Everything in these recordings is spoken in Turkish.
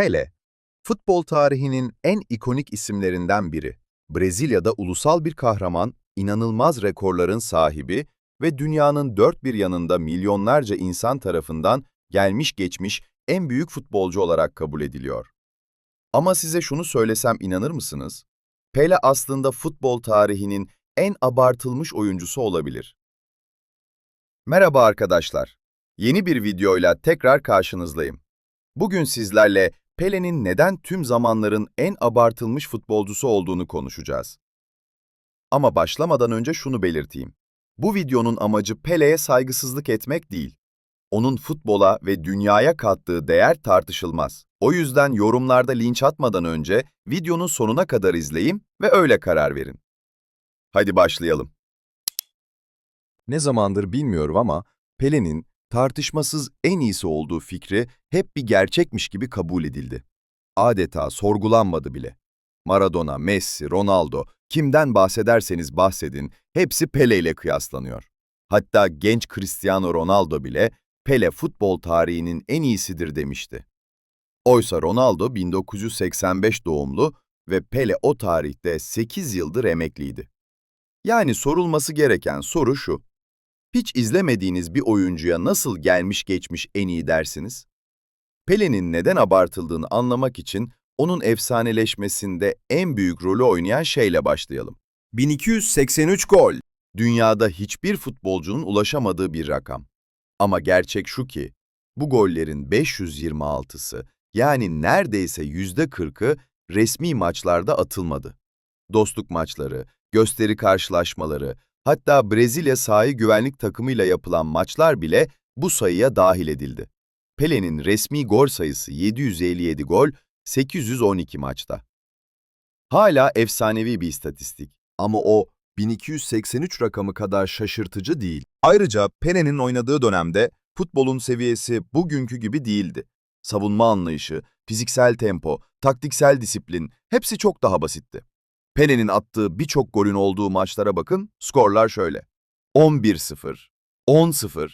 Pele, futbol tarihinin en ikonik isimlerinden biri. Brezilya'da ulusal bir kahraman, inanılmaz rekorların sahibi ve dünyanın dört bir yanında milyonlarca insan tarafından gelmiş geçmiş en büyük futbolcu olarak kabul ediliyor. Ama size şunu söylesem inanır mısınız? Pele aslında futbol tarihinin en abartılmış oyuncusu olabilir. Merhaba arkadaşlar. Yeni bir videoyla tekrar karşınızdayım. Bugün sizlerle Pele'nin neden tüm zamanların en abartılmış futbolcusu olduğunu konuşacağız. Ama başlamadan önce şunu belirteyim. Bu videonun amacı Pele'ye saygısızlık etmek değil. Onun futbola ve dünyaya kattığı değer tartışılmaz. O yüzden yorumlarda linç atmadan önce videonun sonuna kadar izleyin ve öyle karar verin. Hadi başlayalım. Ne zamandır bilmiyorum ama Pele'nin tartışmasız en iyisi olduğu fikri hep bir gerçekmiş gibi kabul edildi. Adeta sorgulanmadı bile. Maradona, Messi, Ronaldo, kimden bahsederseniz bahsedin, hepsi Pele ile kıyaslanıyor. Hatta genç Cristiano Ronaldo bile Pele futbol tarihinin en iyisidir demişti. Oysa Ronaldo 1985 doğumlu ve Pele o tarihte 8 yıldır emekliydi. Yani sorulması gereken soru şu. Hiç izlemediğiniz bir oyuncuya nasıl gelmiş geçmiş en iyi dersiniz? Pele'nin neden abartıldığını anlamak için onun efsaneleşmesinde en büyük rolü oynayan şeyle başlayalım. 1283 gol. Dünyada hiçbir futbolcunun ulaşamadığı bir rakam. Ama gerçek şu ki, bu gollerin 526'sı yani neredeyse %40'ı resmi maçlarda atılmadı. Dostluk maçları, gösteri karşılaşmaları, hatta Brezilya sahil güvenlik takımıyla yapılan maçlar bile bu sayıya dahil edildi. Pele'nin resmi gol sayısı 757 gol, 812 maçta. Hala efsanevi bir istatistik ama o 1283 rakamı kadar şaşırtıcı değil. Ayrıca Pele'nin oynadığı dönemde futbolun seviyesi bugünkü gibi değildi. Savunma anlayışı, fiziksel tempo, taktiksel disiplin hepsi çok daha basitti. Pele'nin attığı birçok golün olduğu maçlara bakın, skorlar şöyle. 11-0, 10-0,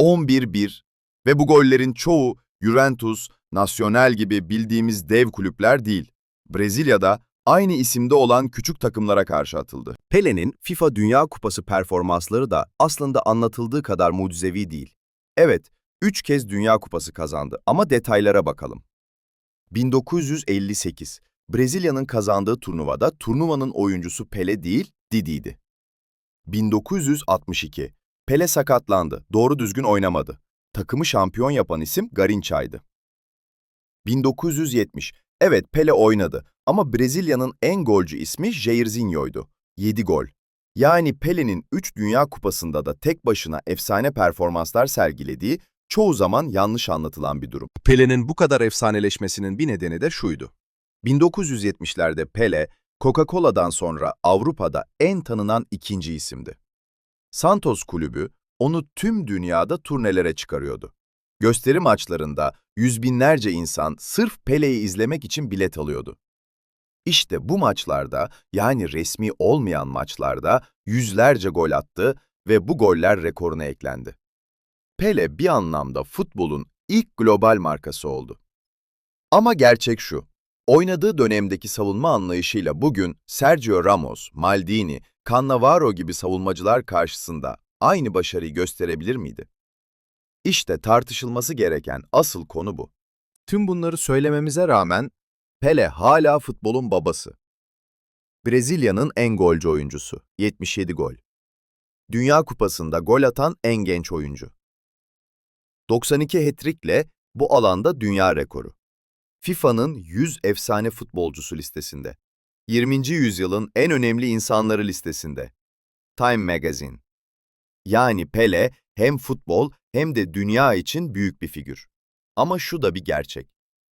11-1 ve bu gollerin çoğu Juventus, Nacional gibi bildiğimiz dev kulüpler değil. Brezilya'da aynı isimde olan küçük takımlara karşı atıldı. Pele'nin FIFA Dünya Kupası performansları da aslında anlatıldığı kadar mucizevi değil. Evet, üç kez Dünya Kupası kazandı ama detaylara bakalım. 1958, Brezilya'nın kazandığı turnuvada turnuvanın oyuncusu Pele değil, Didi'ydi. 1962, Pele sakatlandı, doğru düzgün oynamadı. Takımı şampiyon yapan isim Garinça'ydı. 1970, evet Pele oynadı ama Brezilya'nın en golcü ismi Jairzinho'ydu. 7 gol. Yani Pele'nin 3 Dünya Kupası'nda da tek başına efsane performanslar sergilediği çoğu zaman yanlış anlatılan bir durum. Pele'nin bu kadar efsaneleşmesinin bir nedeni de şuydu. 1970'lerde Pele, Coca-Cola'dan sonra Avrupa'da en tanınan ikinci isimdi. Santos kulübü onu tüm dünyada turnelere çıkarıyordu. Gösteri maçlarında yüz binlerce insan sırf Pele'yi izlemek için bilet alıyordu. İşte bu maçlarda, yani resmi olmayan maçlarda yüzlerce gol attı ve bu goller rekoruna eklendi. Pele bir anlamda futbolun ilk global markası oldu. Ama gerçek şu, oynadığı dönemdeki savunma anlayışıyla bugün Sergio Ramos, Maldini, Cannavaro gibi savunmacılar karşısında aynı başarıyı gösterebilir miydi? İşte tartışılması gereken asıl konu bu. Tüm bunları söylememize rağmen Pele hala futbolun babası. Brezilya'nın en golcü oyuncusu, 77 gol. Dünya Kupası'nda gol atan en genç oyuncu. 92 hat-trick'le bu alanda dünya rekoru. FIFA'nın 100 efsane futbolcusu listesinde. 20. yüzyılın en önemli insanları listesinde. Time Magazine. Yani Pele hem futbol hem de dünya için büyük bir figür. Ama şu da bir gerçek.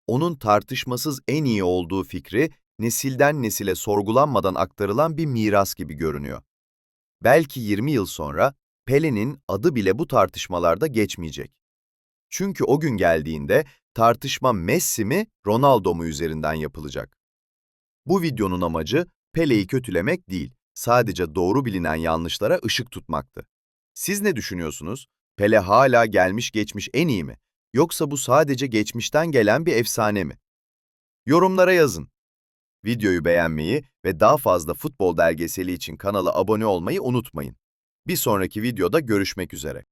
Onun tartışmasız en iyi olduğu fikri nesilden nesile sorgulanmadan aktarılan bir miras gibi görünüyor. Belki 20 yıl sonra Pele'nin adı bile bu tartışmalarda geçmeyecek. Çünkü o gün geldiğinde tartışma Messi mi, Ronaldo mu üzerinden yapılacak. Bu videonun amacı Pele'yi kötülemek değil, sadece doğru bilinen yanlışlara ışık tutmaktı. Siz ne düşünüyorsunuz? Pele hala gelmiş geçmiş en iyi mi? Yoksa bu sadece geçmişten gelen bir efsane mi? Yorumlara yazın. Videoyu beğenmeyi ve daha fazla futbol belgeseli için kanala abone olmayı unutmayın. Bir sonraki videoda görüşmek üzere.